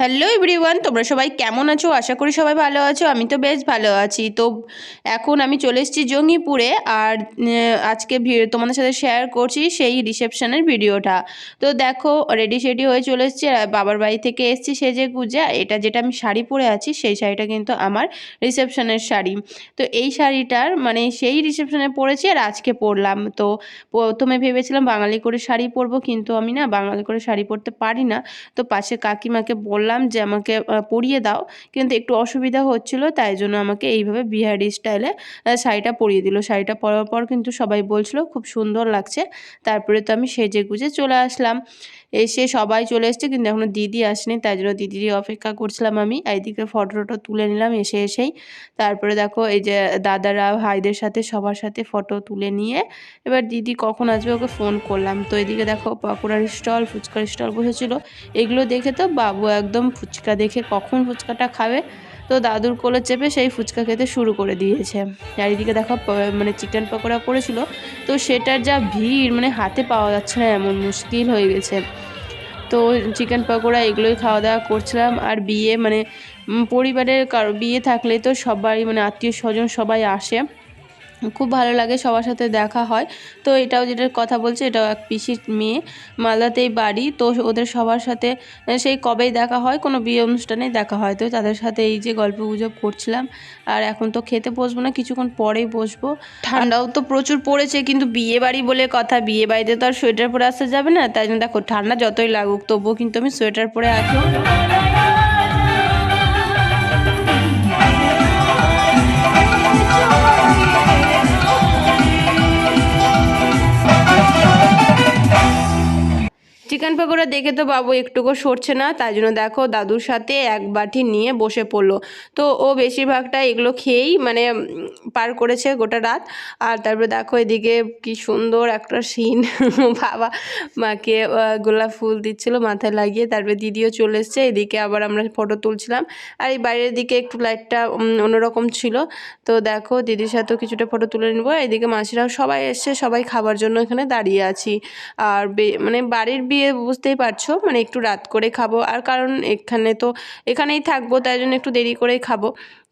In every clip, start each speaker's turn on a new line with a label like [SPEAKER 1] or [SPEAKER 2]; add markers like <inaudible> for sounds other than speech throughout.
[SPEAKER 1] Hello everyone তোমরা সবাই কেমন আছো? আশা করি সবাই ভালো আছো, আমি তো বেশ ভালো আছি। তো এখন আমি চলে এসেছি জঙ্গিপুরে আর আজকে তোমাদের সাথে শেয়ার করছি সেই রিসেপশনের ভিডিওটা। তো দেখো রেডি সেডি হয়ে চলে এসেছি বাবার বাড়ি থেকে এসেছি সেজে গুজা। এটা যেটা আমি শাড়ি পরে আছি, সেই শাড়িটা কিন্তু আমার রিসেপশনের শাড়ি। তো এই শাড়িটার মানে সেই রিসেপশনে পরেছি আর আজকে পরলাম। তো প্রথমে ভেবেছিলাম বাঙালি করে শাড়ি পরবো, কিন্তু আমি না বাঙালি করে শাড়ি পরতে পারি না। তো পাশে কাকিমাকে বললাম যে আমাকে পরিয়ে দাও। কিন্তু একটু অসুবিধা হচ্ছিল, তাই জন্য আমাকে এইভাবে বিহারি স্টাইলে শাড়িটা পরিয়ে দিল। শাড়িটা পরার পর কিন্তু সবাই বলছিল, খুব সুন্দর লাগছে। তারপরে তো আমি সেজে গুজে চলে আসলাম। এসে সবাই চলে এসছে, কিন্তু এখনও দিদি আসেনি, তাই জন্য দিদিরই অপেক্ষা করছিলাম আমি। এইদিকে ফটো টটো তুলে নিলাম, এসে এসেই। তারপরে দেখো, এই যে দাদারা, ভাইদের সাথে, সবার সাথে ফটো তুলে নিয়ে, এবার দিদি কখন আসবে ওকে ফোন করলাম। তো এদিকে দেখো, পাকোড়ার স্টল, ফুচকার স্টল বসেছিল। এগুলো দেখে তো বাবু একদম ফুচকা দেখে কখন ফুচকাটা খাবে? তো দাদুর কোলে চেপে সেই ফুচকা খেতে শুরু করে দিয়েছে। আর এদিকে দেখো মানে চিকেন পকোড়া করেছিল। তো সেটার যা ভিড় মানে হাতে পাওয়া যাচ্ছে না, এমন মুশকিল হয়ে গেছে। তো চিকেন পকোড়া এগুলোই খাওয়া দাওয়া করছিলাম। আর বিয়ে মানে পরিবারের কারও, বিয়ে থাকলে তো সবাই মানে আত্মীয় স্বজন সবাই আসে। খুব ভালো লাগে সবার সাথে দেখা হয়। তো এটাও যেটার কথা বলছে, এটাও এক পিসির মেয়ে, মালদাতেই বাড়ি। তো ওদের সবার সাথে সেই কবেই দেখা হয়, কোনো বিয়ে অনুষ্ঠানে দেখা হয়। তো তাদের সাথে এই যে গল্প গুজব করছিলাম, আর এখন তো খেতে বসবো না, কিছুক্ষণ পরেই বসবো। ঠান্ডাও তো প্রচুর পড়েছে, কিন্তু বিয়ে বাড়ি বলে কথা, বিয়ে বাড়িতে তো আর সোয়েটার পরে আসতে যাবে না। তাই জন্য দেখো, ঠান্ডা যতই লাগুক, তবুও কিন্তু আমি সোয়েটার পরে আছি চিকেন পকোড়া দেখে তো বাবু একটুকু সরছে না, তাই জন্য দেখো দাদুর সাথে এক বাটি নিয়ে বসে পড়ল। তো ও বেশিরভাগটা এগুলো খেয়েই মানে পার করেছে গোটা রাত। আর তারপরে দেখো এদিকে কি সুন্দর একটা সিন। <laughs> বাবা মাকে গোলাপ ফুল দিচ্ছিল মাথায় লাগিয়ে, তারপরে দিদিও চলে এসছে, এদিকে আবার আমরা ফটো তুলছিলাম। আর এই বাইরের দিকে একটু লাইটটা অন্যরকম ছিল। তো দেখো দিদির সাথেও কিছুটা ফটো তুলে নেব। এদিকে মাসিরাও সবাই এসছে, সবাই খাবার জন্য এখানে দাঁড়িয়ে আছি। আর মানে বাড়ির বিয়ে বুঝতেই পারছ মানে একটু রাত করে খাব। আর কারণ এখানে তো এখানেই থাকব তাই জন্য একটু দেরি করেই খাব।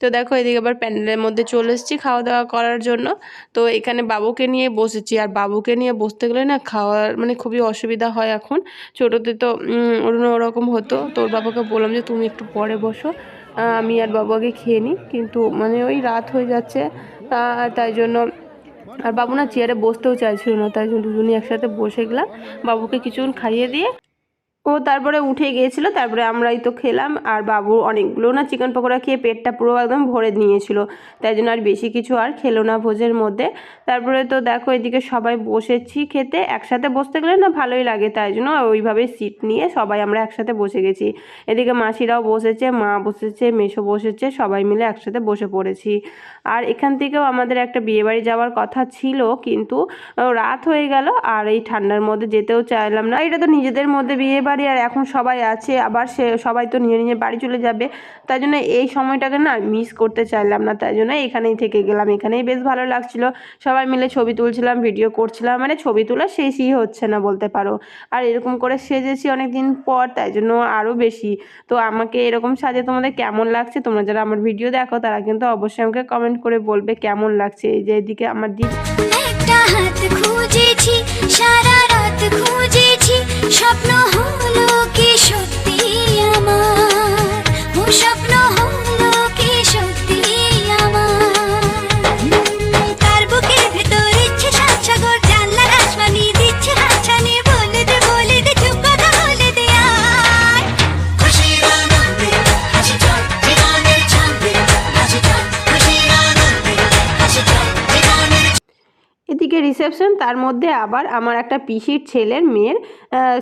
[SPEAKER 1] তো দেখো এদিকে আবার প্যান্ডেলের মধ্যে চলে এসেছি খাওয়া দাওয়া করার জন্য। তো এখানে বাবুকে নিয়ে বসেছি। আর বাবুকে নিয়ে বসতে গেলে না খাওয়ার মানে খুবই অসুবিধা হয় এখন। ছোটোতে তো উম, অন্য ওরকম হতো। তোর বাবাকে বললাম যে তুমি একটু পরে বসো। আমি আর বাবু আগে খেয়ে নিই। কিন্তু মানে ওই রাত হয়ে যাচ্ছে। তাই জন্য আর বাবু না চেয়ারে বসতেও চাইছিল না, তাই জন্য দুজনই একসাথে বসে গেলাম। বাবুকে কিছুক্ষণ খাইয়ে দিয়ে ও তারপরে উঠে গিয়েছিল, তারপরে আমরাই তো খেলাম, আর বাবু অনেকগুলো না চিকেন পকোড়া খেয়ে পেটটা পুরো একদম ভরে নিয়েছিল, তাই জন্য আর বেশি কিছু আর খেলো না ভোজের মধ্যে। তারপরে তো দেখো এদিকে সবাই বসেছি খেতে, একসাথে বসতে গেলে না ভালোই লাগে, তাই জন্য ওইভাবে সিট নিয়ে সবাই আমরা একসাথে বসে গেছি। এদিকে মাসিরাও বসেছে, মা বসেছে মেশো বসেছে, সবাই মিলে একসাথে বসে পড়েছি। আর এখান থেকেও আমাদের একটা বিয়েবাড়ি যাওয়ার কথা ছিল, কিন্তু রাত হয়ে গেল, আর এই ঠান্ডার মধ্যে যেতেও চাইলাম না। এটা তো নিজেদের মধ্যে বিয়ে বাড়ি আর এখন সবাই আছে, আবার সে সবাই তো নিয়ে নিয়ে বাড়ি চলে যাবে। তাই জন্য এই সময়টাকে না মিস করতে চাইলাম না, তাই জন্য এখানেই থেকে গেলাম। এখানেই বেশ ভালো লাগছিল। সবাই মিলে ছবি তুলছিলাম ভিডিও করছিলাম মানে ছবি তোলা শেষই হচ্ছে না বলতে পারো। আর এরকম করে সেজেছি অনেক দিন পর, তাই জন্য আরও বেশি। তো আমাকে এরকম সাজে তোমাদের কেমন লাগছে? তোমরা যারা আমার ভিডিও দেখো, তারা কিন্তু অবশ্যই আমাকে কমেন্ট করে বলবে কেমন লাগছে। এই যে এদিকে আমার দিদি
[SPEAKER 2] সারা রাত খুঁজেছি। স্বপ্ন হলো কি সত্যি আমার? স্বপ্ন হলো
[SPEAKER 1] রিসেপশন তার মধ্যে আবার আমার একটা পিসির ছেলের মেয়ের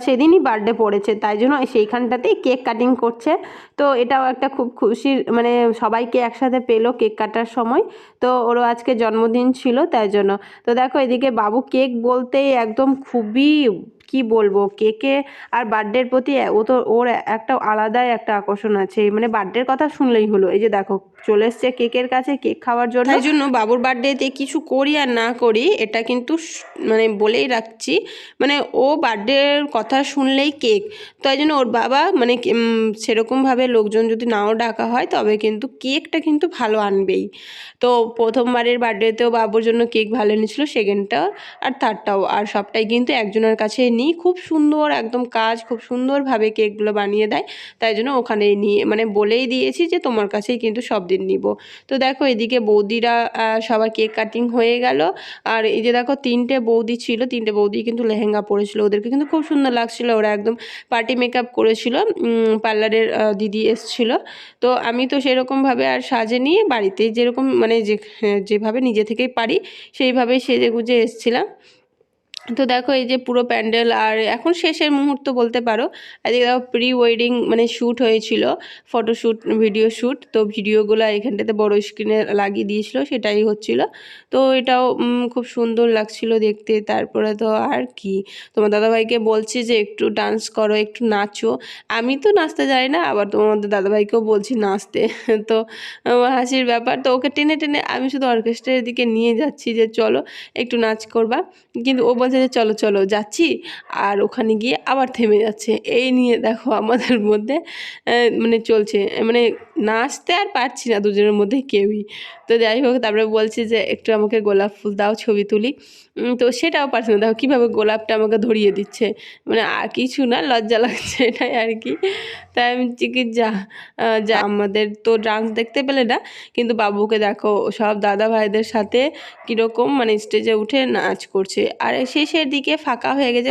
[SPEAKER 1] সেদিনই বার্থডে পড়েছে, তাই জন্য সেইখানটাতেই কেক কাটিং করছে। তো এটাও একটা খুব খুশির মানে সবাইকে একসাথে পেল কেক কাটার সময়। তো ওরও আজকে জন্মদিন ছিল, তাই জন্য। তো দেখো এদিকে বাবু কেক বলতেই একদম খুবই কি বলব? কেকে আর বার্থডের প্রতি ও তো, ওর একটা আলাদাই একটা আকর্ষণ আছে। মানে বার্থডের কথা শুনলেই হলো। এই যে দেখো, চলে এসছে কেকের কাছে কেক খাওয়ার জন্য। তাই জন্য বাবুর বার্থডেতে কিছু করি আর না করি, এটা কিন্তু মানে বলেই রাখছি। মানে ও বার্থডের কথা শুনলেই কেক। তাই জন্য ওর বাবা মানে সেরকমভাবে লোকজন যদি নাও ডাকা হয়, তবে কিন্তু কেকটা কিন্তু ভালো আনবেই। তো প্রথমবারের বার্থডেতেও বাবুর জন্য কেক ভালো এনেছিল, সেকেন্ডটাও আর থার্ডটাও। আর সবটাই কিন্তু একজনের কাছে নিই খুব সুন্দর একদম কাজ, খুব সুন্দরভাবে কেকগুলো বানিয়ে দেয়। তাই জন্য ওখানে নিয়ে মানে বলেই দিয়েছি যে তোমার কাছেই কিন্তু সব দিন নিব। তো দেখো এদিকে বৌদিরা সবার কেক কাটিং হয়ে গেল। আর এই যে দেখো তিনটে বৌদি ছিল, তিনটে বৌদি কিন্তু লেহেঙ্গা পরেছিল। ওদেরকে কিন্তু খুব সুন্দর লাগছিল, ওরা একদম পার্টি মেকআপ করেছিল। পার্লারের দিদি এসছিল। তো আমি তো সেরকমভাবে আর সাজে নিয়ে বাড়িতে যেরকম মানে যে যেভাবে নিজে থেকেই পারি, সেইভাবেই সেজে গুজে এসছিলাম। তো দেখো এই যে পুরো প্যান্ডেল আর এখন শেষের মুহূর্ত বলতে পারো। এদিকে দেখো প্রি ওয়েডিং মানে শ্যুট হয়েছিল ফটোশ্যুট ভিডিও শ্যুট তো ভিডিওগুলো এখানটাতে বড় স্ক্রিনে লাগিয়ে দিয়েছিল, সেটাই হচ্ছিল। তো এটাও খুব সুন্দর লাগছিল দেখতে। তারপরে তো আর কি, তোমার দাদাভাইকে বলছি যে একটু ডান্স করো, একটু নাচো। আমি তো নাচতে যাই না, আবার তোমাদের দাদাভাইকেও বলছি নাচতে। <laughs> তো হাসির ব্যাপার, তো ওকে টেনে টেনে আমি শুধু অর্কেস্ট্রার দিকে নিয়ে যাচ্ছি যে চলো একটু নাচ করবা। কিন্তু ও বলছে যে চলো চলো যাচ্ছি। আর ওখানে গিয়ে আবার থেমে যাচ্ছে। এই নিয়ে দেখো আমাদের <laughs> মধ্যে মানে চলছে। মানে নাচতে আর পারছি না দুজনের মধ্যে কেউই। তো যাই হোক, তারপরে বলছি যে, একটু আমাকে গোলাপ ফুল দাও, ছবি তুলি। তো সেটাও পারছে না। দেখো কীভাবে গোলাপটা আমাকে ধরিয়ে দিচ্ছে। মানে আর কিছু না, লজ্জা লাগছে এটাই আর কি। তাই আমি কি যা যা। আমাদের তো ডান্স দেখতে পেলে না, কিন্তু বাবুকে দেখো, সব দাদা ভাইদের সাথে কীরকম মানে স্টেজে উঠে নাচ করছে। আর শেষের দিকে ফাঁকা হয়ে গেছে।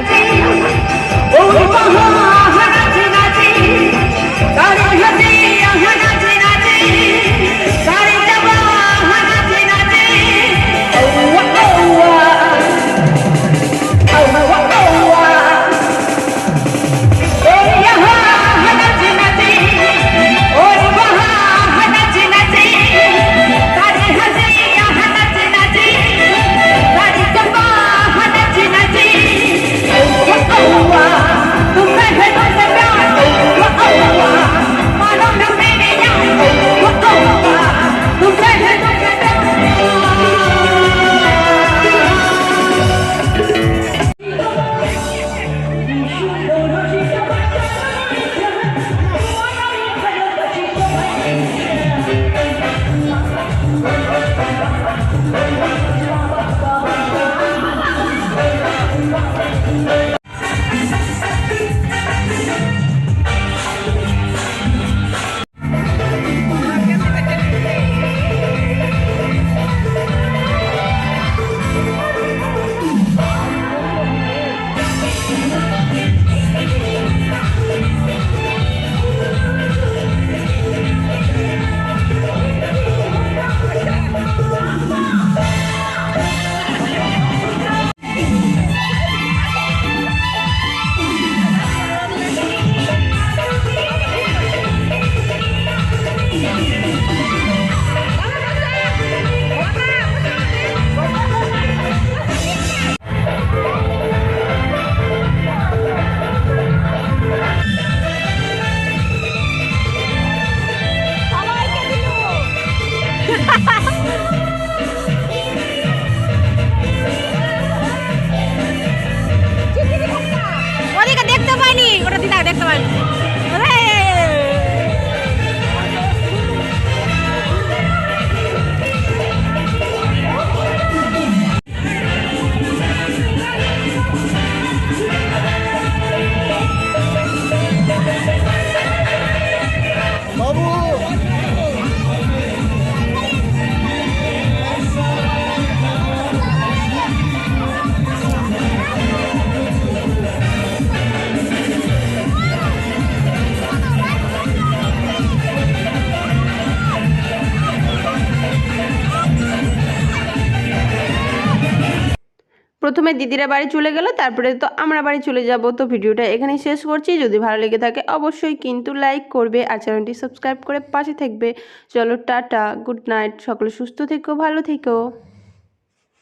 [SPEAKER 1] প্রথমে দিদিরা বাড়ি চলে গেল, তারপরে তো আমরা বাড়ি চলে যাব। তো ভিডিওটা এখানেই শেষ করছি। যদি ভালো লেগে থাকে অবশ্যই কিন্তু লাইক করবে আর চ্যানেলটি সাবস্ক্রাইব করে পাশে থাকবে। চলো টাটা গুড নাইট সকলে সুস্থ থেকো, ভালো থেকো।